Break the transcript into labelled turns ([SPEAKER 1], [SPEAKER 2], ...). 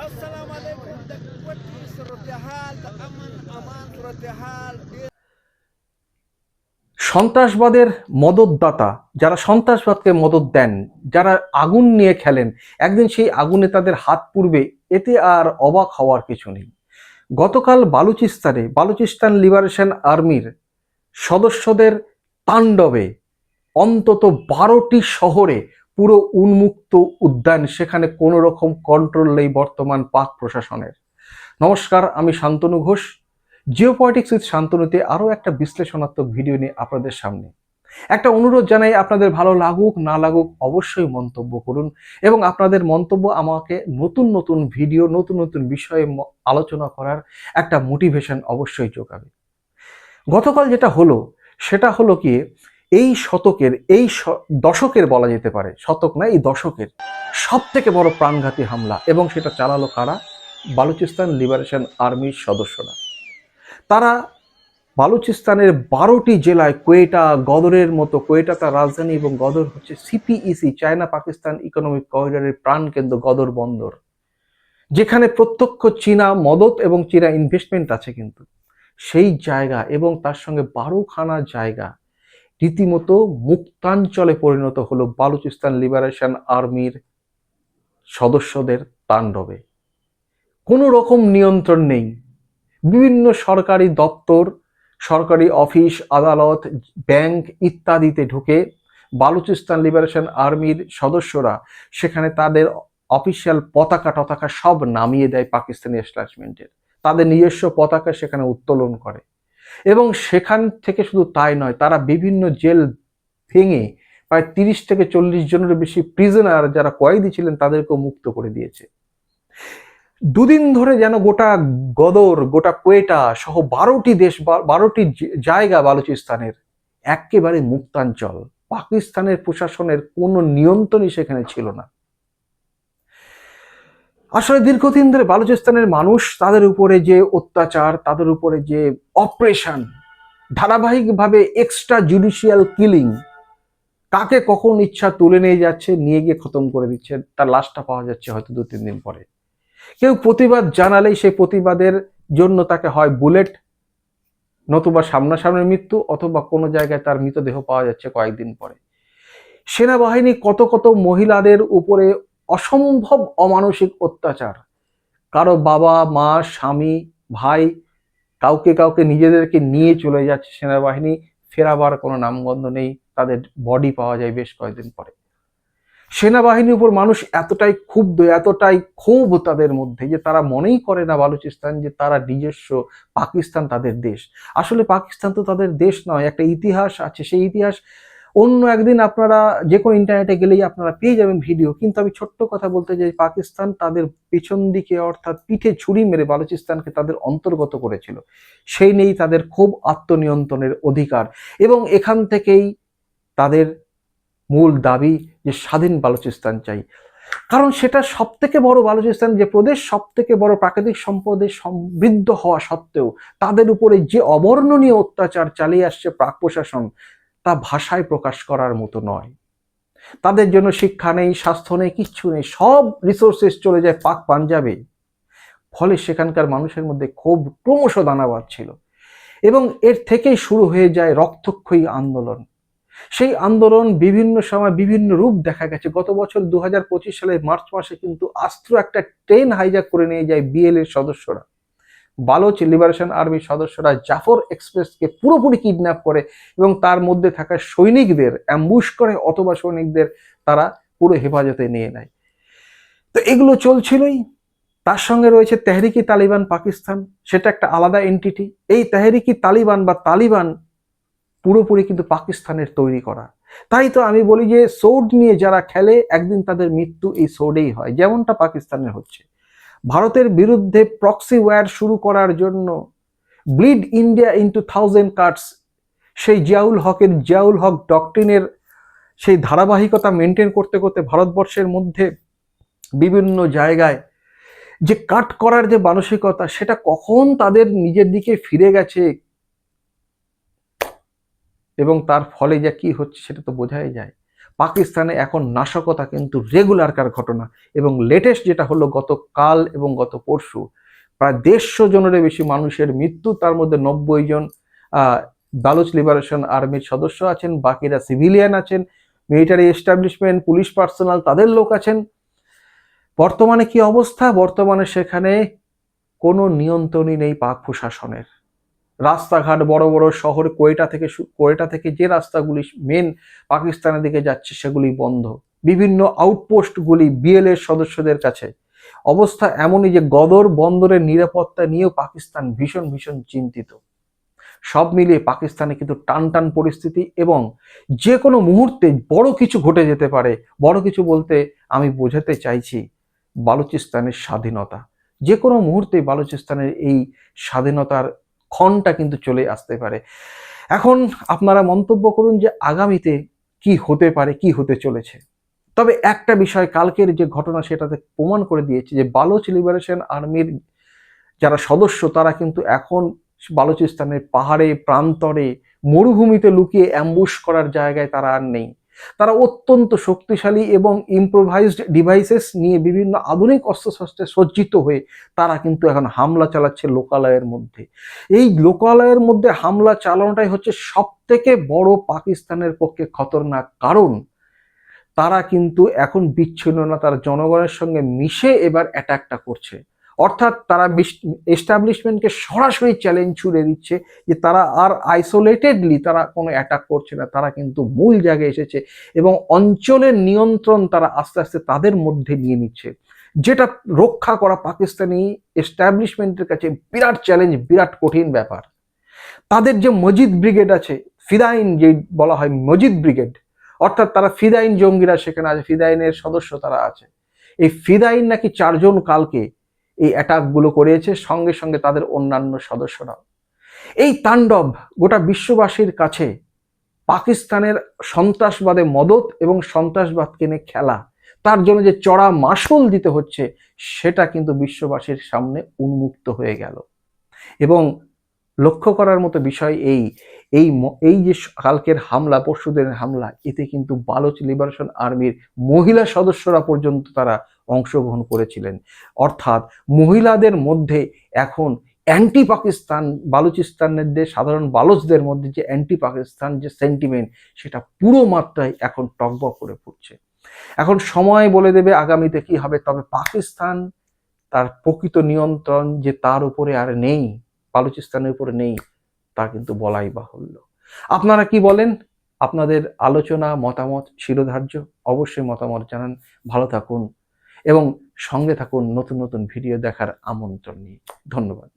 [SPEAKER 1] السلام عليكم دكوتي صورة حال أمن أمان صورة حال
[SPEAKER 2] সন্ত্রাসবাদের মদতদাতা যারা সন্ত্রাসবাদকে মদত দেন যারা আগুন নিয়ে খেলেন একদিন সেই আগুনে তাদের হাত পুড়বে এতে আর অবাক হওয়ার কিছু নেই গতকাল বালুচিস্তানে বালুচিস্তান লিবারেশন আর্মির সদস্যদের তাণ্ডবে অন্তত বারোটি শহরে পুরো উন্মুক্ত উদ্যান, সেখানে কোনো রকম কন্ট্রোল নেই বর্তমান পাক প্রশাসনের। নমস্কার, আমি শান্তনু ঘোষ। জিওপলিটিক্স উইথ শান্তনুতে আরও একটা বিশ্লেষণাত্মক ভিডিও নিয়ে আপনাদের সামনে। একটা অনুরোধ জানাই, আপনাদের ভালো লাগুক, না লাগুক অবশ্যই মন্তব্য করুন এবং আপনাদের মন্তব্য আমাকে নতুন নতুন ভিডিও নতুন নতুন বিষয়ে আলোচনা করার একটা মোটিভেশন অবশ্যই যোগাবে। গতকাল যেটা হলো, সেটা হলো কি এই শতকের, এই দশকের বলা যেতে পারে। শতক না, এই দশকের সব থেকে বড় প্রাণঘাতী হামলা এবং সেটা চালালো কারা? বালুচিস্তান লিবারেশন আর্মির সদস্যরা। তারা বালুচিস্তানের বারোটি জেলায় কোয়েটা, গদরের মতো কোয়েটা তার রাজধানী এবং গদর হচ্ছে সিপিইসি চায়না পাকিস্তান ইকোনমিক করিডোরের প্রাণকেন্দ্র গদর বন্দর। যেখানে প্রত্যক্ষ চীনা মদত এবং চীনা ইনভেস্টমেন্ট আছে কিন্তু। সেই জায়গা এবং তার সঙ্গে বারোখানা জায়গা রীতিমতো মুক্তাঞ্চলে পরিণত হলো বালুচিস্তান লিবারেশন আর্মির সদস্যদের তাণ্ডবে। কোনো রকম নিয়ন্ত্রণ নেই। বিভিন্ন সরকারি দপ্তর, সরকারি অফিস, আদালত, ব্যাংক ইত্যাদিতে ঢুকে বালুচিস্তান লিবারেশন আর্মির সদস্যরা সেখানে তাদের অফিসিয়াল পতাকা টতাকা সব নামিয়ে দেয় পাকিস্তানি এস্টাবলিশমেন্টের। তাদের নিজস্ব পতাকা সেখানে উত্তোলন করে। এবং সেখান থেকে শুধু তাই নয়, তারা বিভিন্ন জেল ভেঙে প্রায় তিরিশ থেকে চল্লিশ জনের বেশি প্রিজনার যারা কয়েদি ছিলেন, তাদেরকেও মুক্ত করে দিয়েছে। দুদিন ধরে যেন গোটা গদর, গোটা কোয়েটা সহ বারোটি দেশ বারোটি জায়গা বালুচিস্তানের একেবারে মুক্তাঞ্চল। পাকিস্তানের প্রশাসনের কোনো নিয়ন্ত্রণই সেখানে ছিল না। আসলে দীর্ঘদিন ধরে বালুচিস্তানের মানুষ তাদের উপরে যে অত্যাচার, তাদের উপরে যে অপারেশন, ধারাবাহিকভাবে এক্সট্রা জুডিশিয়াল কিলিং কাকে কখন ইচ্ছা তুলে নিয়ে যাচ্ছে, নিয়ে গিয়ে খতম করে দিচ্ছে, তার লাশটা পাওয়া যাচ্ছে হয়তো দু, তিন দিন পরে। কেউ প্রতিবাদ জানালেই সেই প্রতিবাদের জন্য তাকে হয় বুলেট, নতুবা সামনাসামনি মৃত্যু, অথবা কোনো জায়গায় তার মৃতদেহ পাওয়া যাচ্ছে কয়েকদিন পরে। সেনাবাহিনী কত কত মহিলাদের উপরে অসম্ভব অমানসিক অত্যাচার। কারও বাবা, মা, স্বামী, ভাই কাউকে কাউকে নিজেদেরকে নিয়ে চলে যাচ্ছে সেনাবাহিনী, ফেরাবার কোনো নামগন্ধ নেই, তাদের বডি পাওয়া যায় বেশ কয়েকদিন পরে। সেনাবাহিনীর উপর মানুষ এতটাই ক্ষুব্ধ, এতটাই ক্ষোভ তাদের মধ্যে যে তারা মনেই করে না বালুচিস্তান যে তারা নিজস্ব পাকিস্তান তাদের দেশ। আসলে পাকিস্তান তো তাদের দেশ নয়, একটা ইতিহাস আছে। সেই ইতিহাস অন্য একদিন আপনারা যে কোনো ইন্টারনেটে গেলেই আপনারা পেয়ে যাবেন ভিডিও কিন্তু আমি ছোট্ট কথা বলতে চাই, পাকিস্তান তাদের পেছন দিকে অর্থাৎ পিঠে ছুরি মেরে বালুচিস্তানকে তাদের অন্তর্গত করেছিল। সেই নেই তাদের খুব আত্মনিয়ন্ত্রণের অধিকার। এবং এখান থেকেই তাদের মূল দাবি যে স্বাধীন বালুচিস্তান চাই। কারণ সেটা সব থেকে বড় বালুচিস্তান, যে প্রদেশ সব থেকে বড় প্রাকৃতিক সম্পদে সমৃদ্ধ হওয়া সত্ত্বেও তাদের উপরে যে অবর্ণনীয় অত্যাচার চালিয়ে আসছে প্রাক প্রশাসন তা ভাষায় প্রকাশ করার মতো নয়। তাদের জন্য শিক্ষা নেই, স্বাস্থ্য নেই, কিচ্ছু নেই, সব রিসোর্সেস চলে যায় পাক পাঞ্জাবে। ফলে সেখানকার মানুষের মধ্যে ক্ষোভ ক্রমশ দানা বাঁধছিল এবং এর থেকেই শুরু হয়ে যায় রক্তক্ষয়ী আন্দোলন। সেই আন্দোলন বিভিন্ন সময় বিভিন্ন রূপ দেখা গেছে। গত বছর দু সালের মার্চ মাসে কিন্তু আস্ত্র একটা ট্রেন হাইজ্যাক করে নিয়ে যায় বিএল এর সদস্যরা। বালোচ লিবারেশন আর্মির সদস্যরা জাফর এক্সপ্রেসকে পুরোপুরি কিডন্যাপ করে এবং তার মধ্যে থাকা সৈনিকদের অ্যাম্বুশ করে অথবা সৈনিকদের তারা পুরো হেফাজতে নিয়ে নেয়। তো এগুলো চলছিলই। তার সঙ্গে রয়েছে তেহরিকি তালিবান পাকিস্তান। সেটা একটা আলাদা এন্টিটি এই তেহরিকি তালিবান বা তালিবান পুরোপুরি কিন্তু পাকিস্তানের তৈরি করা। তাই তো আমি বলি যে সোর্ড নিয়ে যারা খেলে, একদিন তাদের মৃত্যু এই সোর্ডেই হয়। যেমনটা পাকিস্তানের হচ্ছে। ভারতের বিরুদ্ধে প্রক্সি ওয়্যার শুরু করার জন্য bleed India into thousand cuts সেই জিয়াউল হকের জিয়াউল হক ডক্ট্রিনের সেই ধারাবাহিকতা মেনটেন করতে করতে ভারতবর্ষের মধ্যে বিভিন্ন জায়গায় যে কাট করার যে মানসিকতা, সেটা কখন তাদের নিজের দিকে ফিরে গেছে এবং তার ফলে যা কি হচ্ছে সেটা তো বোঝাই যায়। পাকিস্তানে এখন নাশকতা কিন্তু রেগুলারকার ঘটনা। এবং লেটেস্ট যেটা হলো গত কাল এবং গত পরশু, প্রায় দেড়শো জনেরও বেশি মানুষের মৃত্যু, তার মধ্যে নব্বই জন বালুচ লিবারেশন আর্মির সদস্য আছেন, বাকিরা সিভিলিয়ান আছেন মিলিটারি এস্টাবলিশমেন্ট পুলিশ পার্সোনাল তাদের লোক আছেন। বর্তমানে কি অবস্থা? বর্তমানে সেখানে কোনো নিয়ন্ত্রণই নেই পাক প্রশাসনের। রাস্তাঘাট, বড় বড় শহর, কোয়েটা থেকে কোয়েটা থেকে যে রাস্তাগুলি মেন পাকিস্তানের দিকে যাচ্ছে সেগুলি বন্ধ। বিভিন্ন আউটপোস্টগুলি বিএলএর সদস্যদের কাছে। অবস্থা এমনই যে গদর বন্দরের নিরাপত্তা নিয়েও পাকিস্তান ভীষণ ভীষণ চিন্তিত। সব মিলিয়ে পাকিস্তানে কিন্তু টান টান পরিস্থিতি এবং যে কোনো মুহূর্তে বড় কিছু ঘটে যেতে পারে। বড় কিছু বলতে আমি বোঝাতে চাইছি বালুচিস্তানের স্বাধীনতা। যে কোনো মুহূর্তে বালুচিস্তানের এই স্বাধীনতার ক্ষণটা কিন্তু চলে আসতে পারে। এখন আপনারা মন্তব্য করুন যে আগামীতে কি হতে পারে, কি হতে চলেছে। তবে একটা বিষয়, কালকের যে ঘটনা সেটাতে প্রমাণ করে দিয়েছে যে বালোচ লিবারেশন আর্মির যারা সদস্য, তারা কিন্তু এখন বালুচিস্তানের পাহাড়ে, প্রান্তরে, মরুভূমিতে লুকিয়ে অ্যাম্বুশ করার জায়গায় তারা আর নেই। তারা অত্যন্ত শক্তিশালী এবং ইম্প্রোভাইজড ডিভাইসেস নিয়ে বিভিন্ন আধুনিক অস্ত্রশস্ত্রে সজ্জিত হয়ে তারা কিন্তু এখন হামলা চালাচ্ছে লোকালয়ের মধ্যে। এই লোকালয়ের মধ্যে হামলা চালানোটাই হচ্ছে সব থেকে বড় পাকিস্তানের পক্ষে খতরনাক কারণ। তারা কিন্তু এখন বিচ্ছিন্ন না তারা জনগণের সঙ্গে মিশে এবার অ্যাটাকটা করছে। অর্থাৎ তারা এস্টাবলিশমেন্টকে সরাসরি চ্যালেঞ্জ ছুড়ে দিচ্ছে যে তারা আর আইসোলেটেডলি তারা কোনো অ্যাটাক করছে না, তারা কিন্তু মূল জায়গায় এসেছে এবং অঞ্চলের নিয়ন্ত্রণ তারা আস্তে আস্তে তাদের মধ্যে নিয়ে নিচ্ছে। যেটা রক্ষা করা পাকিস্তানি এস্টাবলিশমেন্টের কাছে বিরাট চ্যালেঞ্জ বিরাট কঠিন ব্যাপার। তাদের যে মজিদ ব্রিগেড আছে, ফিদাইন যে বলা হয় মজিদ ব্রিগেড অর্থাৎ তারা ফিদাইন জঙ্গিরা সেখানে আছে, ফিদাইনের সদস্য তারা আছে। এই ফিদাইন নাকি চারজন কালকে এই অ্যাটাকগুলো করেছে সঙ্গে সঙ্গে তাদের অন্যান্য সদস্যরাও এই তাণ্ডব গোটা বিশ্ববাসীর কাছে পাকিস্তানের সন্ত্রাসবাদে মদত এবং সন্ত্রাসবাদকে নিয়ে খেলা, তার জন্য যে চড়া মাসুল দিতে হচ্ছে, সেটা কিন্তু বিশ্ববাসীর সামনে উন্মুক্ত হয়ে গেল। এবং লক্ষ্য করার মতো বিষয় এই। এই এই যে কালকের হামলা পরশুদের হামলা, এতে কিন্তু বালোচ লিবারেশন আর্মির মহিলা সদস্যরা পর্যন্ত তারা অংশগ্রহণ করেছিলেন। অর্থাৎ মহিলাদের মধ্যে এখন অ্যান্টি পাকিস্তান বালুচিস্তানের যে সাধারণ বালোচদের মধ্যে যে অ্যান্টি পাকিস্তান যে সেন্টিমেন্ট সেটা পুরো মাত্রায় এখন টকবক করে পড়ছে এখন সময় বলে দেবে আগামীতে কি হবে, তবে পাকিস্তান তার প্রকৃত নিয়ন্ত্রণ যে তার উপরে আর নেই। বালুচিস্তানের উপরে নেই, তা কিন্তু বলাই বাহুল্য। আপনারা কি বলেন? আপনাদের আলোচনা, মতামত, শিরোধার্য অবশ্যই মতামত জানান। ভালো থাকুন এবং সঙ্গে থাকুন নতুন নতুন ভিডিও দেখার আমন্ত্রণ নিয়ে। ধন্যবাদ।